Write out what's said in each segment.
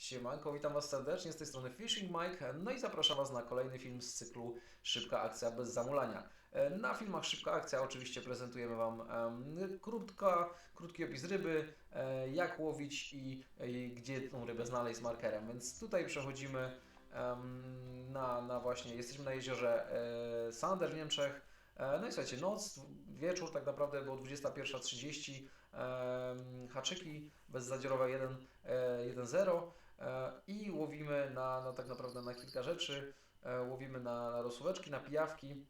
Siemanko, witam Was serdecznie z tej strony Fishing Mike, no i zapraszam Was na kolejny film z cyklu Szybka Akcja bez zamulania. Na filmach Szybka Akcja oczywiście prezentujemy Wam krótka, krótki opis ryby, e, jak łowić i, i gdzie tą rybę znaleźć z markerem, więc tutaj przechodzimy na, na właśnie, jesteśmy na jeziorze e, Sander w Niemczech, E, No i słuchajcie, noc, wieczór tak naprawdę było 21.30, em, haczyki bezzadziorowe 1, e, 1.0 e, i łowimy na, na tak naprawdę na kilka rzeczy. E, Łowimy na, na rosóweczki, na pijawki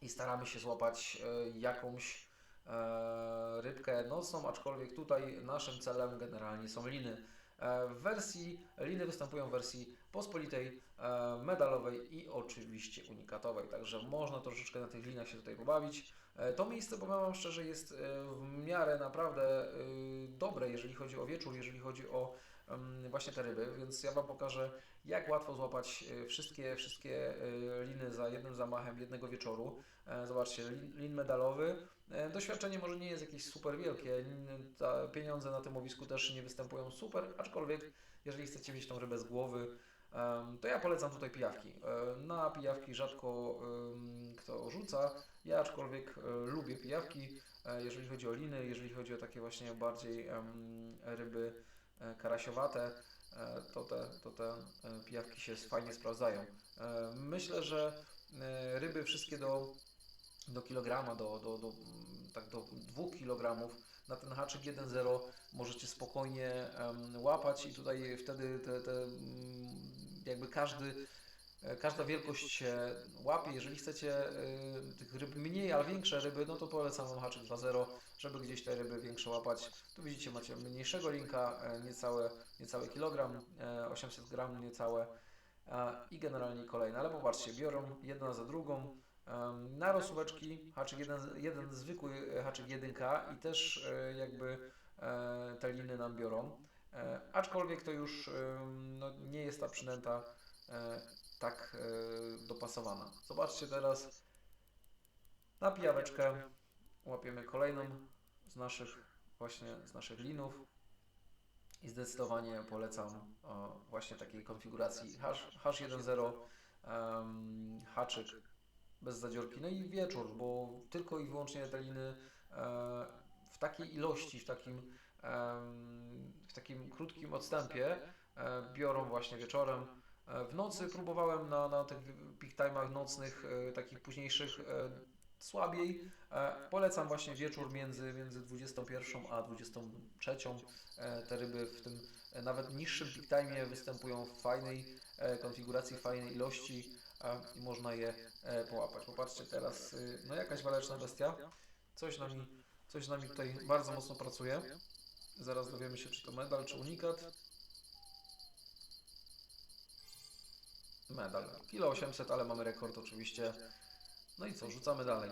i staramy się złapać e, jakąś e, rybkę nocną, aczkolwiek tutaj naszym celem generalnie są liny. E, W wersji liny występują w wersji pospolitej, e, medalowej i oczywiście unikatowej, także można troszeczkę na tych linach się tutaj pobawić. E, To miejsce, powiem Wam szczerze, jest e, w miarę naprawdę e, dobre, jeżeli chodzi o wieczór, jeżeli chodzi o właśnie te ryby, więc ja Wam pokażę, jak łatwo złapać e, wszystkie, wszystkie e, liny za jednym zamachem jednego wieczoru. E, Zobaczcie, lin, lin medalowy. Doświadczenie może nie jest jakieś super wielkie, ta, pieniądze na tym łowisku też nie występują super, aczkolwiek jeżeli chcecie mieć tą rybę z głowy, to ja polecam tutaj pijawki. Na pijawki rzadko kto rzuca, ja aczkolwiek lubię pijawki, jeżeli chodzi o liny, jeżeli chodzi o takie właśnie bardziej ryby karasiowate, e, to te, to te e, pijawki się fajnie sprawdzają. E, Myślę, że e, ryby wszystkie do, do kilograma, do, do, do, tak do 2 kilogramów na ten haczyk 1.0 możecie spokojnie łapać i tutaj wtedy te, te mm, jakby każdy e, Każda wielkość się łapie. Jeżeli chcecie y, tych ryb mniej, ale większe ryby, no to polecam Wam haczyk 2.0, żeby gdzieś te ryby większe łapać. Tu widzicie, macie mniejszego linka, e, niecałe, niecały kilogram, e, 800 gram niecałe e, i generalnie kolejne. Ale popatrzcie, biorą jedna za drugą. Na rosóweczki haczyk jeden, jeden zwykły haczyk 1K i też e, jakby e, te liny nam biorą. E, Aczkolwiek to już no, nie jest ta przynęta e, tak e, dopasowana. Zobaczcie teraz na pijaweczkę łapiemy kolejną z naszych właśnie z naszych linów i zdecydowanie polecam właśnie takiej konfiguracji hash, hash 1.0 em, haczyk bez zadziorki, no i wieczór, bo tylko i wyłącznie te liny e, w takiej ilości, w takim, w takim krótkim odstępie e, biorą właśnie wieczorem. E, W nocy próbowałem na, na tych peak time'ach nocnych, e, takich późniejszych, e, słabiej. Polecam właśnie wieczór między, między 21 a 23. E, Te ryby w tym nawet niższym peak time'ie występują w fajnej konfiguracji, fajnej ilości i można je połapać. Popatrzcie teraz, no jakaś waleczna bestia. Coś nami, coś nami tutaj bardzo mocno pracuje. Zaraz dowiemy się, czy to medal, czy unikat. Medal. Kilo 800, ale mamy rekord oczywiście. No i co, rzucamy dalej.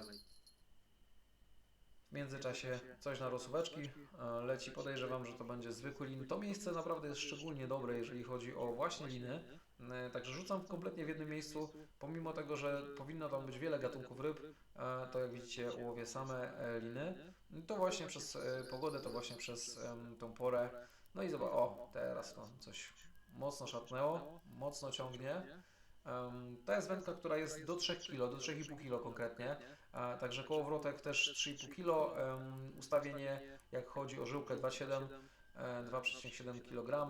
W międzyczasie coś na rosóweczki e, leci. Podejrzewam, że to będzie zwykły lin. To miejsce naprawdę jest szczególnie dobre, jeżeli chodzi o właśnie liny. E, Także rzucam kompletnie w jednym miejscu. Pomimo tego, że powinno tam być wiele gatunków ryb, e, to jak widzicie łowię same liny. To właśnie przez pogodę, to właśnie przez tą porę. No i zobacz, o teraz to coś mocno szatnęło, mocno ciągnie. To jest wędka, która jest do 3 kg, do 3,5 kg konkretnie. Także kołowrotek też 3,5 kg. Ustawienie, jak chodzi o żyłkę 2,7 e, 2,7 kg.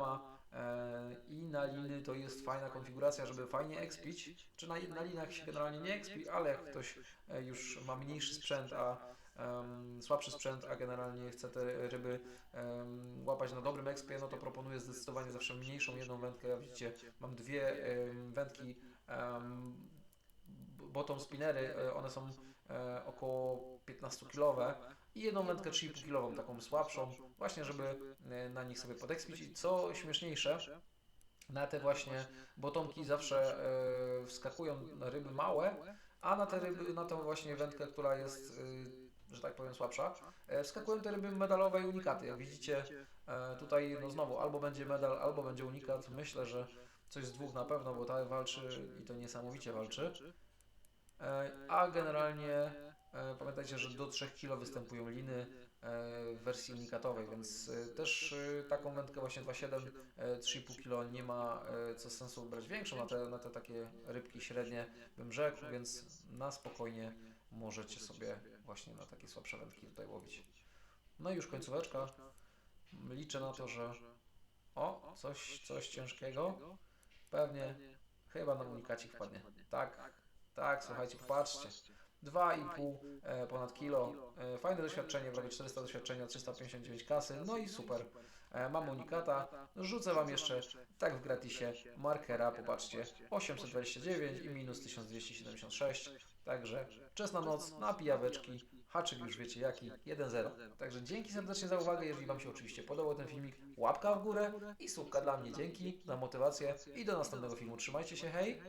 I na liny to jest fajna konfiguracja, żeby fajnie expić. Czy na, na linach się generalnie nie expi, ale jak ktoś e, już ma mniejszy sprzęt, a em, słabszy sprzęt, a generalnie chce te ryby em, łapać na dobrym expie, no to proponuję zdecydowanie zawsze mniejszą jedną wędkę. Jak widzicie, mam dwie em, wędki b- bottom spinnery, e, one są e, około 15 kilowe i jedną wędkę 3,5 kilową, taką słabszą, właśnie żeby e, na nich sobie podekspić. I co śmieszniejsze, na te właśnie botomki zawsze e, wskakują ryby małe, a na te ryby, na tą właśnie wędkę, która jest, e, że tak powiem, słabsza, e, wskakują te ryby medalowe i unikaty. Jak widzicie, e, tutaj no znowu albo będzie medal, albo będzie unikat. Myślę, że coś z dwóch na pewno, bo ta walczy i to niesamowicie walczy. E, A generalnie pamiętajcie, że do 3 kg występują liny. W wersji unikatowej, więc e, też e, taką wędkę właśnie 2,7, e, 3,5 kg nie ma e, co sensu brać większą, na te, na te takie rybki średnie bym rzekł, więc na spokojnie możecie sobie właśnie na takie słabsze wędki tutaj łowić. No i już końcóweczka. Liczę na to, że o, coś, coś ciężkiego. Pewnie, chyba na unikacik wpadnie. Tak, tak, słuchajcie, popatrzcie. 2,5 e, ponad kilo. E, fajne doświadczenie, prawie 400 doświadczenia, 359 kasy. No i super. E, mam unikata. Rzucę Wam jeszcze tak w gratisie markera, popatrzcie, 829 i minus 1276. Także wczesna noc, na pijaweczki, haczyk już wiecie jaki, 1-0. Także dzięki serdecznie za uwagę, jeżeli Wam się oczywiście podobał ten filmik, łapka w górę i słupka dla mnie, dzięki za motywację i do następnego filmu. Trzymajcie się, hej!